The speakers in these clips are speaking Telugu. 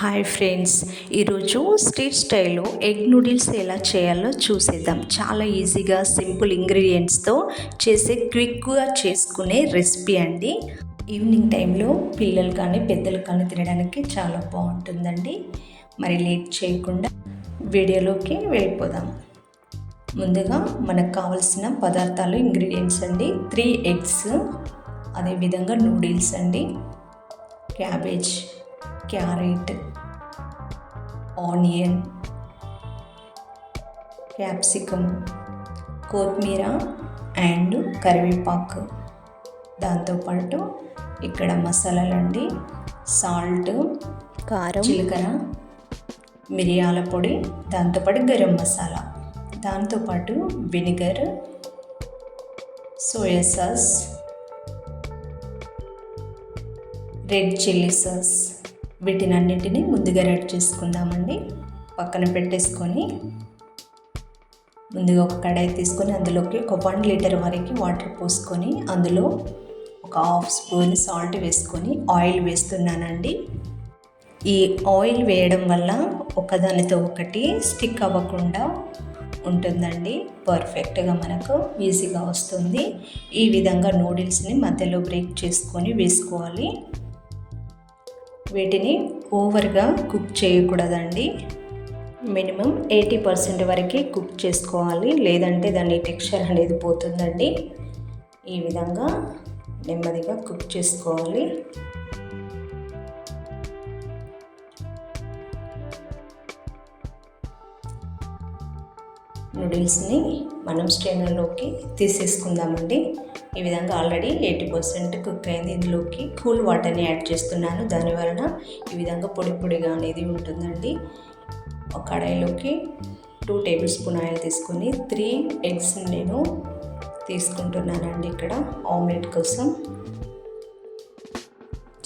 హాయ్ ఫ్రెండ్స్ ఈరోజు స్ట్రీట్ స్టైల్లో ఎగ్ నూడిల్స్ ఎలా చేయాలో చూసేద్దాం. చాలా ఈజీగా సింపుల్ ఇంగ్రీడియంట్స్తో చేసే క్విక్గా చేసుకునే రెసిపీ అండి. ఈవినింగ్ టైంలో పిల్లలు కానీ పెద్దలు కానీ తినడానికి చాలా బాగుంటుందండి. మరి లేట్ చేయకుండా వీడియోలోకి వెళ్ళిపోదాం. ముందుగా మనకు కావలసిన పదార్థాలు ఇంగ్రీడియంట్స్ అండి. త్రీ ఎగ్స్ అదేవిధంగా నూడిల్స్ అండి. క్యాబేజ్ క్యారెట్ ఆనియన్ క్యాప్సికమ్ కొత్తిమీర అండ్ కరివేపాకు. దాంతోపాటు ఇక్కడ మసాలాలు అండి సాల్ట్ కారం. జీలకర్ర మిరియాల పొడి దాంతోపాటు గరం మసాలా. దాంతోపాటు vinegar soya sauce red chilli sauce. వీటిని ముందుగా రెడీ చేసుకుందామండి. పక్కన పెట్టేసుకొని ముందుగా ఒక కడాయి తీసుకొని అందులోకి ఒక వన్ లీటర్ వరకు వాటర్ పోసుకొని అందులో ఒక హాఫ్ స్పూన్ సాల్ట్ వేసుకొని ఆయిల్ వేస్తున్నానండి. ఈ ఆయిల్ వేయడం వల్ల ఒకదానితో ఒకటి స్టిక్ అవ్వకుండా ఉంటుందండి. పర్ఫెక్ట్గా మనకు ఈజీగా వస్తుంది. ఈ విధంగా నూడిల్స్ని మధ్యలో బ్రేక్ చేసుకొని వేసుకోవాలి. వీటిని ఓవర్గా కుక్ చేయకూడదండి. మినిమం ఎయిటీ పర్సెంట్ వరకే కుక్ చేసుకోవాలి. లేదంటే దాని టెక్స్చర్ అనేది పోతుందండి. ఈ విధంగా నెమ్మదిగా కుక్ చేసుకోవాలి. నూడిల్స్ని మనం స్ట్రైనర్లోకి తీసేసుకుందామండి. ఈ విధంగా ఆల్రెడీ ఎయిటీ పర్సెంట్ కుక్ అయింది. ఇందులోకి కూల్ వాటర్ని యాడ్ చేస్తున్నాను. దానివలన ఈ విధంగా పొడి పొడిగా అనేది ఉంటుందండి. ఒక కడాయిలోకి టూ టేబుల్ స్పూన్ ఆయిల్ తీసుకొని త్రీ ఎగ్స్ నేను తీసుకుంటున్నానండి ఇక్కడ ఆమ్లెట్ కోసం.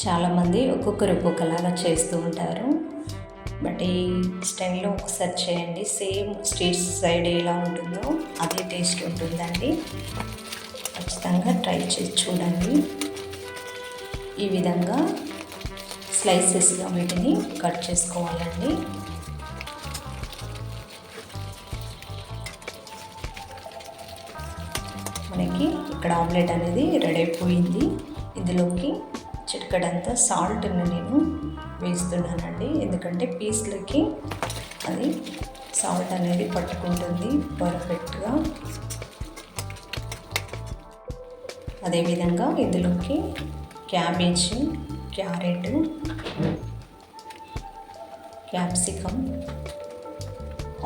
చాలామంది ఒక్కొక్కరు ఒక్కొక్కలాగా చేస్తూ ఉంటారు. బట్ ఈ స్టైల్లో ఒకసారి చేయండి. సేమ్ స్ట్రీట్ సైడ్ ఎలా ఉంటుందో అదే టేస్ట్ ఉంటుందండి. ఖచ్చితంగా ట్రై చేసి చూడండి. ఈ విధంగా స్లైసెస్గా వీటిని కట్ చేసుకోవాలండి. మనకి ఇక్కడ ఆమ్లెట్ అనేది రెడీ అయిపోయింది. ఇందులోకి చిటికడంతా సాల్ట్ని నేను వేస్తున్నానండి. ఎందుకంటే పీస్లకి అది సాల్ట్ అనేది పట్టుకుంటుంది పర్ఫెక్ట్గా. అదేవిధంగా ఇందులోకి క్యాబేజీ క్యారెట్ క్యాప్సికమ్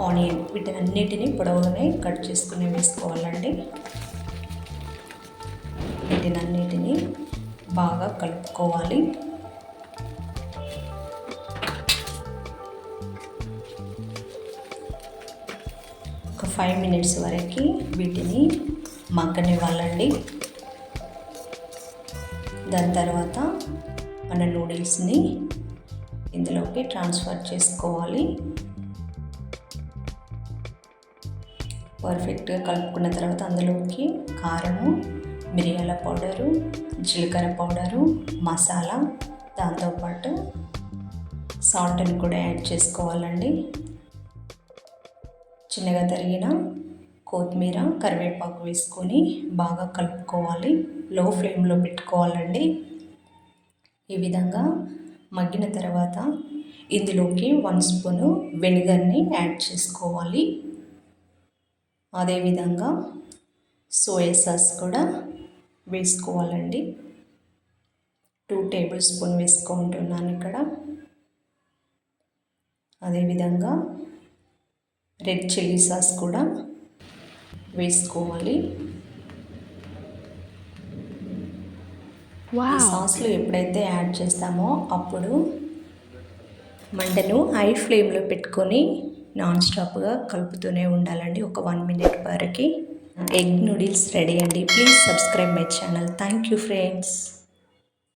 ఆనియన్ వీటినన్నిటినీ పొడవుగానే కట్ చేసుకుని వేసుకోవాలండి. వీటినన్నిటినీ బాగా కలుపుకోవాలి. ఒక ఫైవ్ మినిట్స్ వరకు వీటిని మగ్గనివ్వాలండి. దాని తర్వాత మన నూడిల్స్ని ఇందులోకి ట్రాన్స్ఫర్ చేసుకోవాలి. పర్ఫెక్ట్గా కలుపుకున్న తర్వాత అందులోకి కారము మిరియాల పౌడరు జీలకర్ర పౌడరు మసాలా దాంతోపాటు సాల్ట్ని కూడా యాడ్ చేసుకోవాలండి. చిన్నగా తరిగిన కొత్తిమీర కరివేపాకు వేసుకొని బాగా కలుపుకోవాలి. లో ఫ్లేమ్లో పెట్టుకోవాలండి. ఈ విధంగా మగ్గిన తర్వాత ఇందులోకి వన్ స్పూను వెనిగర్ని యాడ్ చేసుకోవాలి. అదేవిధంగా సోయా సాస్ కూడా వేసుకోవాలండి. టూ టేబుల్ స్పూన్ వేసుకుంటున్నాను ఇక్కడ. అదేవిధంగా రెడ్ చిల్లీ సాస్ కూడా వేసుకోవాలి. ఈ సాస్లో ఎప్పుడైతే యాడ్ చేస్తామో అప్పుడు మంటను హై ఫ్లేమ్లో పెట్టుకొని నాన్ స్టాప్గా కలుపుతూనే ఉండాలండి. ఒక వన్ మినిట్ వరకు. ఎగ్ నూడిల్స్ రెడీ అండి. Please subscribe my channel. Thank you friends.